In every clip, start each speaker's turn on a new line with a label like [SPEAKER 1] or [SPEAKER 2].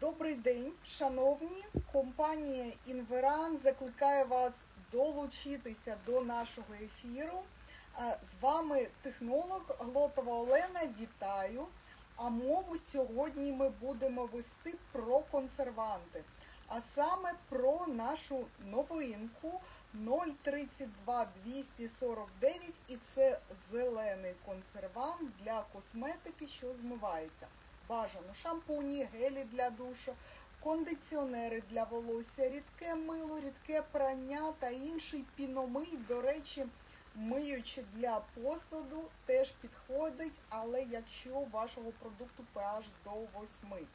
[SPEAKER 1] Добрий день, шановні. Компанія Інверан закликає вас долучитися до нашого ефіру. З вами технолог Глотова Олена. Вітаю. А мову сьогодні ми будемо вести про консерванти, а саме про нашу новинку 032 249 і це зелений консервант для косметики, що змивається. Бажано шампуні, гелі для душу, кондиціонери для волосся, рідке мило, рідке прання та інший піномий. До речі, миючи для посуду теж підходить, але якщо вашого продукту pH до 8.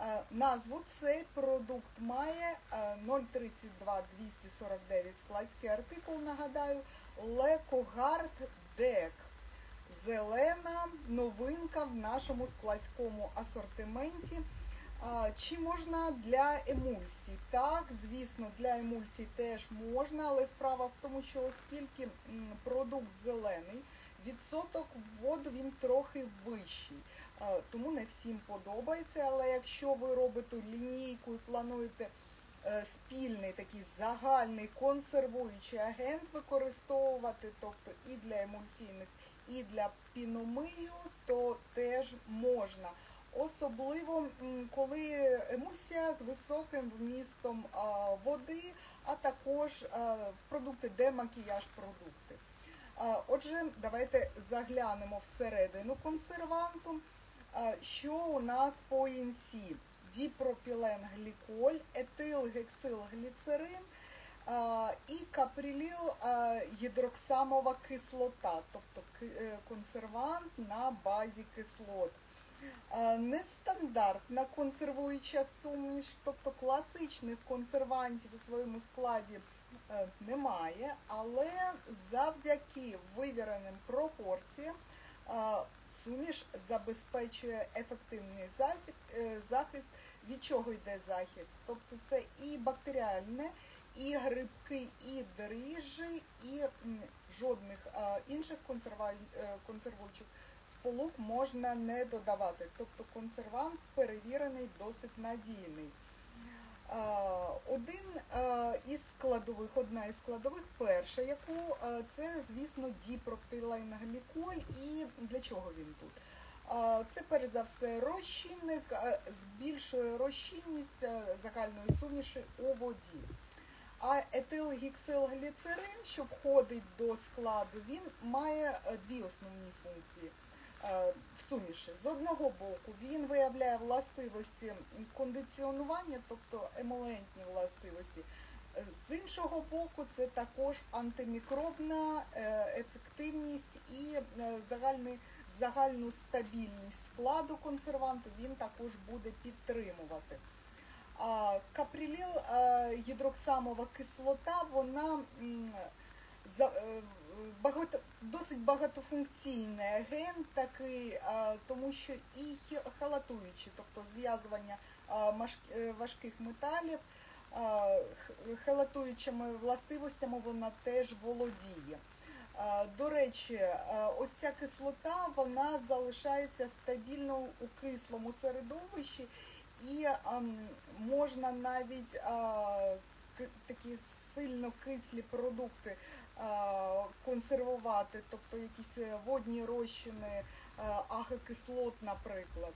[SPEAKER 1] Е, Назву цей продукт має е, 032 249 складський артикул, нагадаю, Лекогард Дек. Зелена новинка в нашому складському асортименті. Чи можна для емульсій? Так, звісно, для емульсій теж можна, але справа в тому, що оскільки продукт зелений, відсоток воду він трохи вищий. Тому не всім подобається, але якщо ви робите лінійку і плануєте е, спільний такий загальний консервуючий агент використовувати, тобто і для емульсійних, і для піномию, то теж можна. Особливо коли емульсія з високим вмістом води, а також в продукти, де макіяж продукти. Отже, давайте заглянемо всередину консерванту. Що у нас по ІНСі? Діпропіленгліколь, етилгексилгліцерин і каприліл гідроксамова кислота, тобто е, консервант на базі кислот. Нестандартна консервуюча суміш, тобто класичних консервантів у своєму складі е, немає, але завдяки вивіреним пропорціям суміш забезпечує ефективний е, захист. Від чого йде захист? Тобто це і бактеріальне, і грибки, і дріжджі, і жодних інших е, консервуючих сполук можна не додавати. Тобто консервант перевірений, досить надійний. Один із складових, одна із складових, перша, яку це, звісно, діпропіленгліколь. І для чого він тут? Це перш за все розчинник, збільшує розчинність загальної суміші у воді. А етилгіксилгліцерин, що входить до складу, він має е, дві основні функції е, в суміші. З одного боку, він виявляє властивості кондиціонування, тобто емолентні властивості. Е, З іншого боку, це також антимікробна ефективність і загальний, загальну стабільність складу консерванту він також буде підтримувати. Каприліл, гідроксамова кислота, вона е, досить багатофункційний агент такий, тому що і халатуючи, тобто зв'язування е, важких металів, халатуючими властивостями вона теж володіє. До речі, ось ця кислота вона залишається стабільно у кислому середовищі, і ем, можна навіть е, к- такі сильно кислі продукти е, консервувати, тобто якісь е, водні розчини, е, агрокислот, наприклад,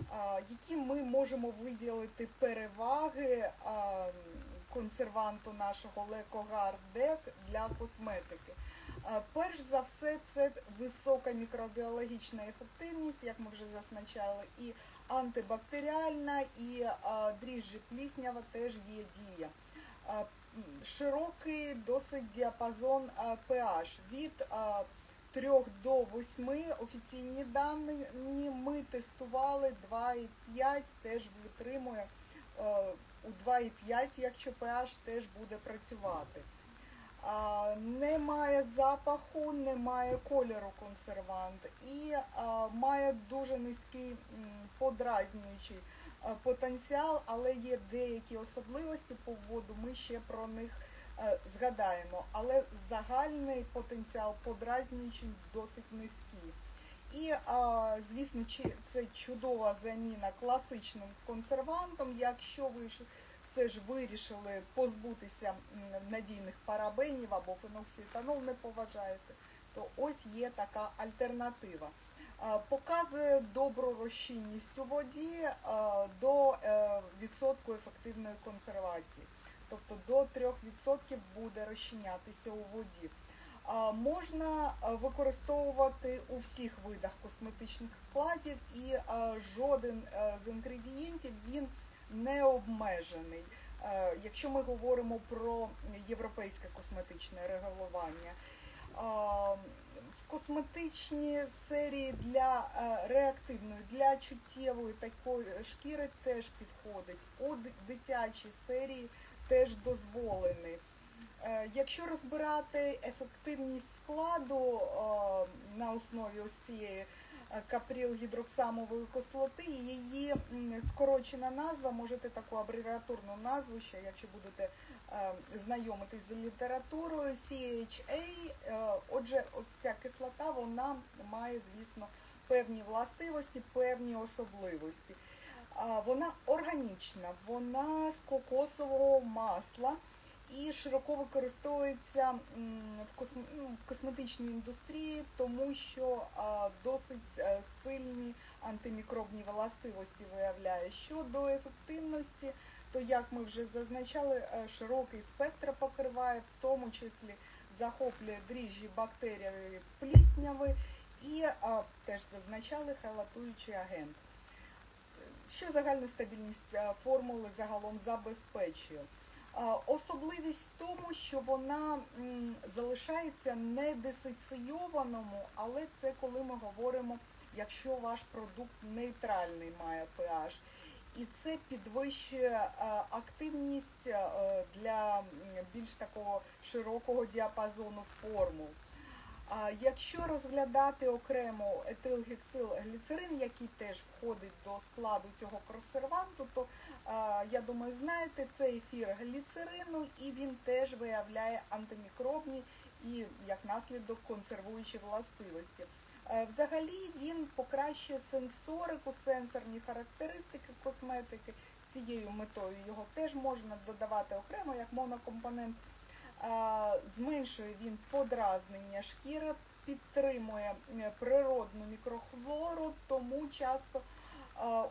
[SPEAKER 1] е, які ми можемо виділити переваги е, консерванту нашого Лекогардек для косметики. Е, Перш за все, це висока мікробіологічна ефективність, як ми вже зазначали, і антибактеріальна, і дріжджі пліснява теж є дія. Широкий досить діапазон pH від 3 до 8 офіційні дані ми тестували 2,5 теж витримує е, у 2,5, якщо pH теж буде працювати. Немає запаху, немає кольору консервант і має дуже низький подразнюючий потенціал, але є деякі особливості по вводу, ми ще про них е, згадаємо. Але загальний потенціал подразнюючий досить низький. І, звісно, чи- це чудова заміна класичним консервантом, якщо ви все ж вирішили позбутися надійних парабенів або феноксиетанол не поважаєте, то ось є така альтернатива. Показує добру розчинність у воді до е, відсотку ефективної консервації. Тобто до 3% буде розчинятися у воді. Можна використовувати у всіх видах косметичних складів і жоден е, з інгредієнтів він не обмежений. Е, Якщо ми говоримо про європейське косметичне регулювання. А, В косметичній серії для е, реактивної, для чуттєвої такої шкіри теж підходить. У ди- дитячій серії теж дозволений. Е, Якщо розбирати ефективність складу е, на основі ось цієї е, капріл-гідроксамової кислоти, її скорочена назва, можете таку абревіатурну назву ще, якщо будете е, знайомитись з літературою, CHA, е, отже, ось ця кислота, вона має, звісно, певні властивості, певні особливості. Вона органічна, вона з кокосового масла і широко використовується ну, в косметичній індустрії, тому що досить е, сильні антимікробні властивості виявляє. Щодо ефективності, то як ми вже зазначали, е, широкий спектр покриває, в тому числі захоплює дріжджі бактерії плісняви і теж зазначали халатуючий агент що загальну стабільність е, формули загалом забезпечує. Особливість в тому, що вона залишається недисоційованому, але це коли ми говоримо, якщо ваш продукт нейтральний має pH. І це підвищує е, активність е, для більш такого широкого діапазону формул. А якщо розглядати окремо етилгексилгліцерин, який теж входить до складу цього консерванту, то я думаю, знаєте, це ефір гліцерину, і він теж виявляє антимікробні і як наслідок консервуючі властивості. Взагалі він покращує сенсорику, сенсорні характеристики косметики. З цією метою його теж можна додавати окремо як монокомпонент. А, Зменшує він подразнення шкіри, підтримує е, природну мікрофлору, тому часто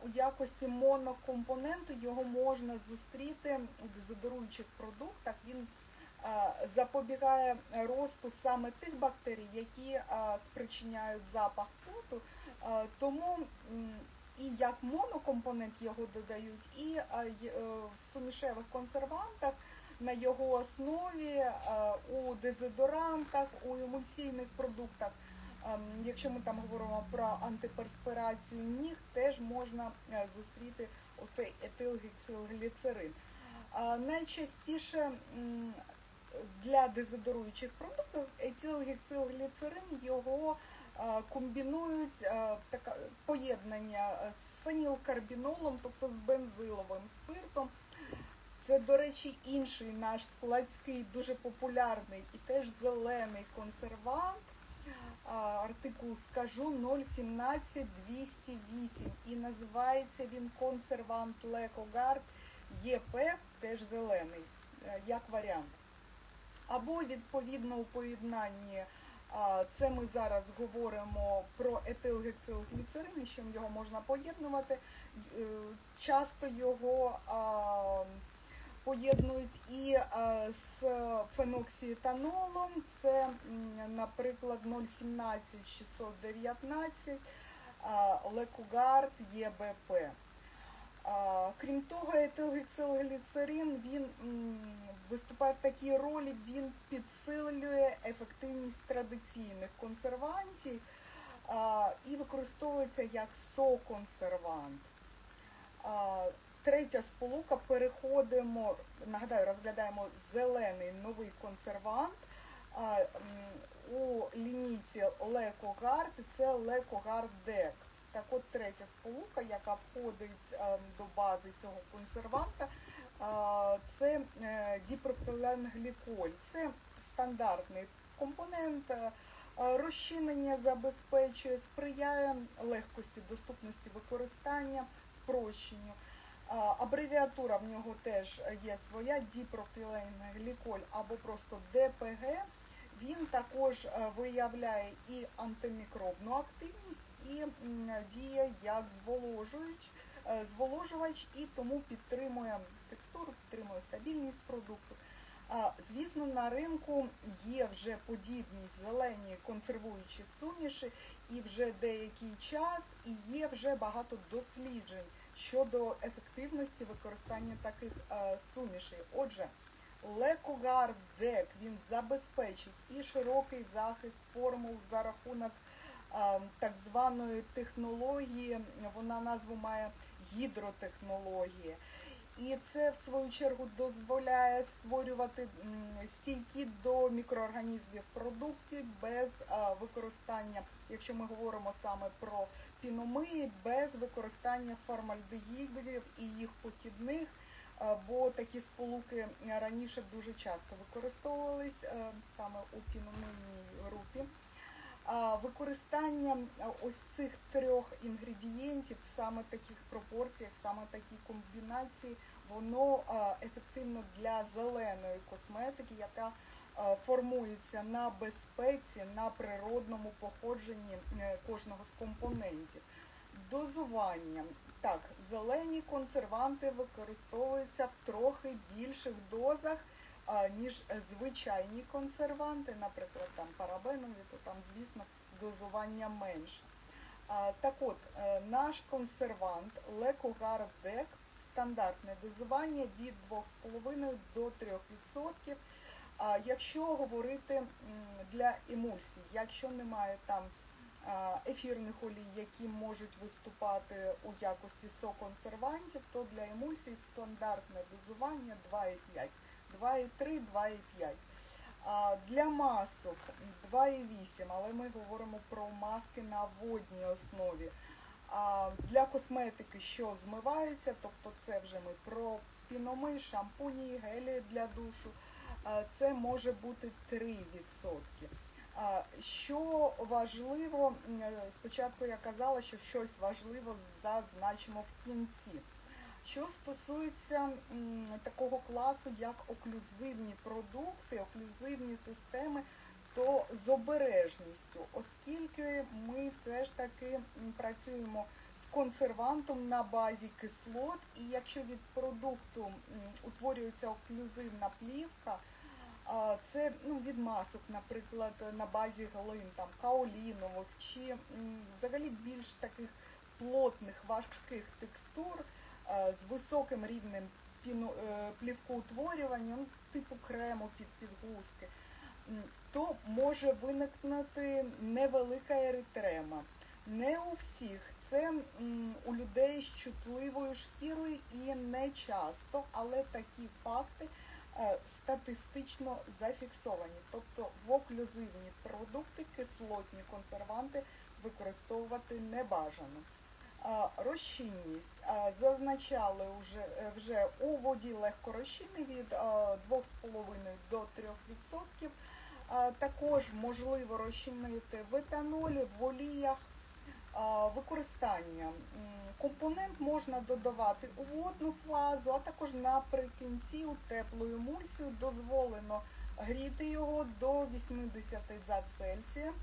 [SPEAKER 1] у якості монокомпоненту його можна зустріти у дезодоруючих продуктах. Він запобігає росту саме тих бактерій, які спричиняють запах поту. Тому і як монокомпонент його додають, і е, в сумішевих консервантах на його основі е, у дезодорантах, у емульсійних продуктах. Ем, Якщо ми там говоримо про антиперспірацію ніг, теж можна е, зустріти оцей етилгіцилгліцерин. А Найчастіше для дезодоруючих продуктів етилгіцилгліцерин його е, комбінують е, поєднання е, з фенілкарбінолом, тобто з бензиловим спиртом. Це, до речі, інший наш складський, дуже популярний і теж зелений консервант. Артикул скажу 017208 і називається він консервант Лекогард ЄП, теж зелений, е, як варіант. Або відповідно у поєднанні, це ми зараз говоримо про етилгецилгліцерин, і з його можна поєднувати. Е, Часто його поєднують і е, з феноксіетанолом, це, наприклад, 017 619, Лекугард ЄБП. Крім того, етилгексилгліцерин він виступає в такій ролі, він підсилює ефективність традиційних консервантів а, і використовується як соконсервант. Третя сполука переходимо, нагадаю, розглядаємо зелений новий консервант у лінійці Лекогард, це Лекогард Дек. Так от третя сполука, яка входить до бази цього консерванта, це е, діпропиленгліколь. Це стандартний компонент Е, Розчинення забезпечує, сприяє легкості доступності використання, спрощенню. Абревіатура в нього теж є своя діпропіленгліколь або просто ДПГ. Він також е, виявляє і антимікробну активність, і діє як зволожуючий, е, зволожувач, і тому підтримує текстуру, підтримує стабільність продукту. Звісно, на ринку є вже подібні зелені консервуючі суміші, і вже деякий час, і є вже багато досліджень щодо ефективності використання таких е, сумішей. Отже, Лекогар Дек він забезпечить і широкий захист формул за рахунок е, так званої технології, вона назву має гідротехнології. І це в свою чергу дозволяє створювати стійкі до мікроорганізмів продуктів без використання, якщо ми говоримо саме про піномиї, без використання формальдегідів і їх похідних, бо такі сполуки раніше дуже часто використовувались е, саме у піномийній групі. Використання ось цих трьох інгредієнтів в саме таких пропорціях, в саме такій комбінації, воно ефективно для зеленої косметики, яка формується на безпеці, на природному походженні е, кожного з компонентів. Дозування. Так, зелені консерванти використовуються в трохи більших дозах ніж е, звичайні консерванти, наприклад, там парабенові, то там, звісно, дозування менше. Так от, е, наш консервант Лекогар Дек, стандартне дозування від 2,5 до 3%. А якщо говорити для емульсій, якщо немає там ефірних олій, які можуть виступати у якості соконсервантів, то для емульсій стандартне дозування 2,5. 2,3, 2,5. Для масок 2,8, але ми говоримо про маски на водній основі. Для косметики, що змивається, тобто це вже ми про піноми, шампуні, гелі для душу, це може бути 3%. Що важливо, спочатку я казала, що щось важливо зазначимо в кінці. Що стосується такого класу, як оклюзивні продукти, оклюзивні системи, то з обережністю, оскільки ми все ж таки працюємо з консервантом на базі кислот, і якщо від продукту утворюється оклюзивна плівка, це ну, від масок, наприклад, на базі глин, там, каолінових чи взагалі більш таких плотних, важких текстур, е, з високим рівнем е, плівкоутворювання, ну, типу крему під підгузки, то може виникнути невелика еритрема. Не у всіх. Це у людей з чутливою шкірою і не часто, але такі факти статистично зафіксовані. Тобто в оклюзивні продукти кислотні консерванти використовувати не бажано. Розчинність зазначали вже, е, вже у воді легкорозчинний від 2,5 до 3%. Також можливо розчинити в етанолі, в оліях. Використання. Компонент можна додавати у водну фазу, а також наприкінці у теплу емульсію дозволено гріти його до 80 за Цельсієм.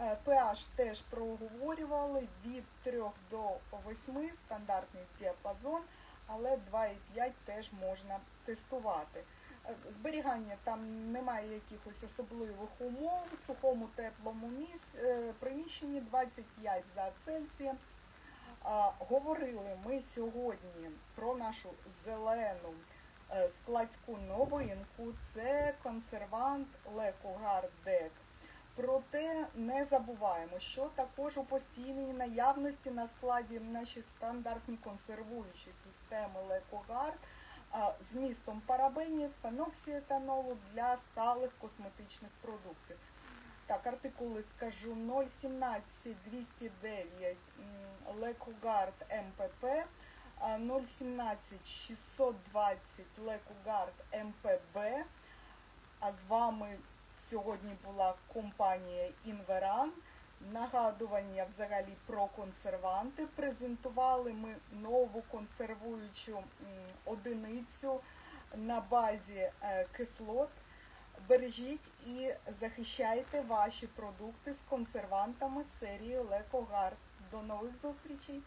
[SPEAKER 1] Е, pH теж проговорювали від 3 до 8 стандартний діапазон, але 2,5 теж можна тестувати. Е, Зберігання там немає якихось особливих умов. В сухому теплому е, приміщенні 25 за Цельсієм. Говорили ми сьогодні про нашу зелену е, складську новинку. Це консервант Лекогардек. Проте не забуваємо, що також у постійній наявності на складі наші стандартні консервуючі системи Лекогард з містом парабенів, феноксіетанолу для сталих косметичних продуктів. Так, артикули скажу 017 209 Лекугард МПП, 017 620 Лекугард МПБ. А з вами сьогодні була компанія Інверан. Нагадування взагалі про консерванти. Презентували ми нову консервуючу одиницю на базі е, кислот. Бережіть і захищайте ваші продукти з консервантами серії Лекогар. До нових зустрічей!